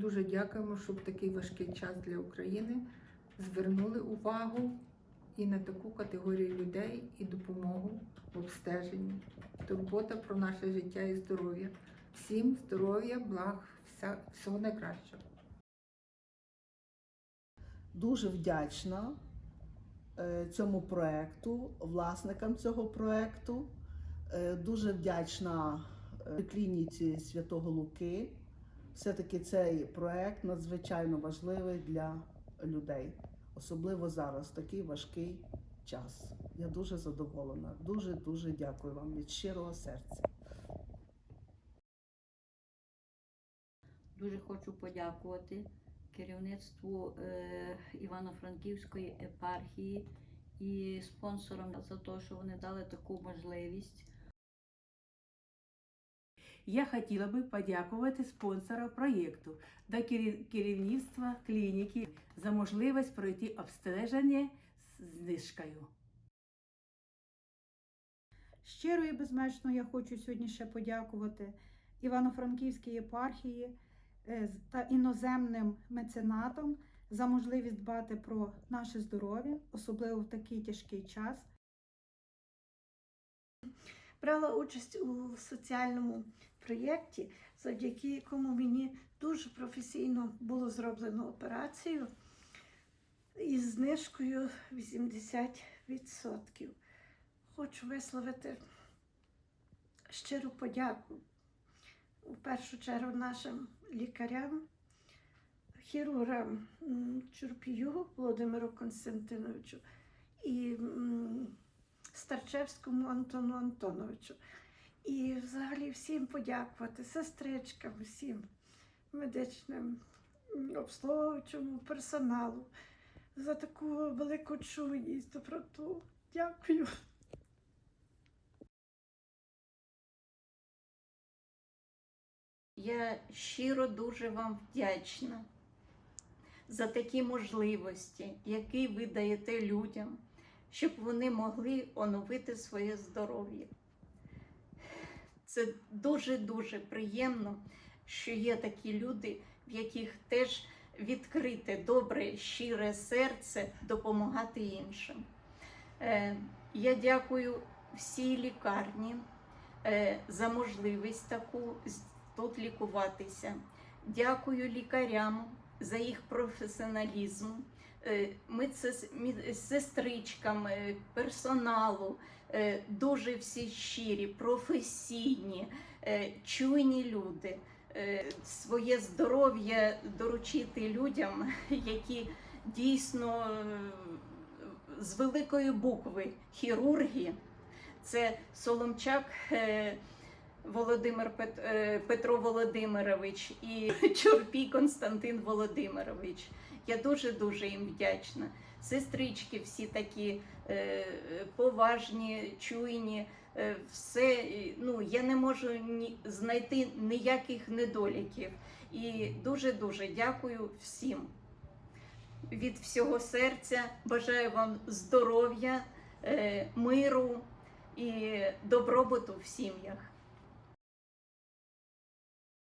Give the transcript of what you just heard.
Дуже дякуємо, що в такий важкий час для України звернули увагу і на таку категорію людей, і допомогу в обстеженні. Турбота про наше життя і здоров'я. Всім здоров'я, благ, вся- всього найкращого. дуже вдячна е, цьому проекту, власникам цього проекту. Е, Дуже вдячна е, клініці Святого Луки. Все-таки цей проект надзвичайно важливий для людей, особливо зараз, такий важкий час. Я дуже задоволена. Дуже дуже дякую вам від щирого серця. Дуже хочу подякувати керівництву е, Івано-Франківської епархії і спонсорам за те, що вони дали таку можливість. Я хотіла би подякувати спонсорам проєкту та керівництва клініки за можливість пройти обстеження з знижкою. Щиро і безмежно я хочу сьогодні ще подякувати Івано-Франківській єпархії е, та іноземним меценатам за можливість дбати про наше здоров'я, особливо в такий тяжкий час. Брала участь у соціальному проєкті, завдяки якому мені дуже професійно було зроблено операцію із знижкою 80%. Хочу висловити щиру подяку у першу чергу нашим лікарям, хірургам Чурпію Володимиру Константиновичу і Старчевському Антону Антоновичу. І взагалі всім подякувати, сестричкам, всім медичним обслуговуючому персоналу за таку велику чуйність, доброту. Дякую. Я щиро дуже вам вдячна за такі можливості, які ви даєте людям, щоб вони могли оновити своє здоров'я. Це дуже-дуже приємно, що є такі люди, в яких теж відкрите, добре, щире серце допомагати іншим. Е, Я дякую всій лікарні е, за можливість таку тут лікуватися. Дякую лікарям за їх професіоналізм, е, медсес- мі- е, персоналу. Е, Дуже всі щирі, професійні, е, чуйні люди. Своє здоров'я доручити людям, які дійсно з великої букви хірурги. Це Соломчак Володимир Пет, е, Петро Володимирович і Чурпій Константин Володимирович. Я дуже дуже їм вдячна. Сестрички всі такі е, поважні, чуйні. е, Все, ну, я не можу ні, знайти ніяких недоліків. І дуже дуже дякую всім. Від всього серця бажаю вам здоров'я, е, миру і добробуту в сім'ях.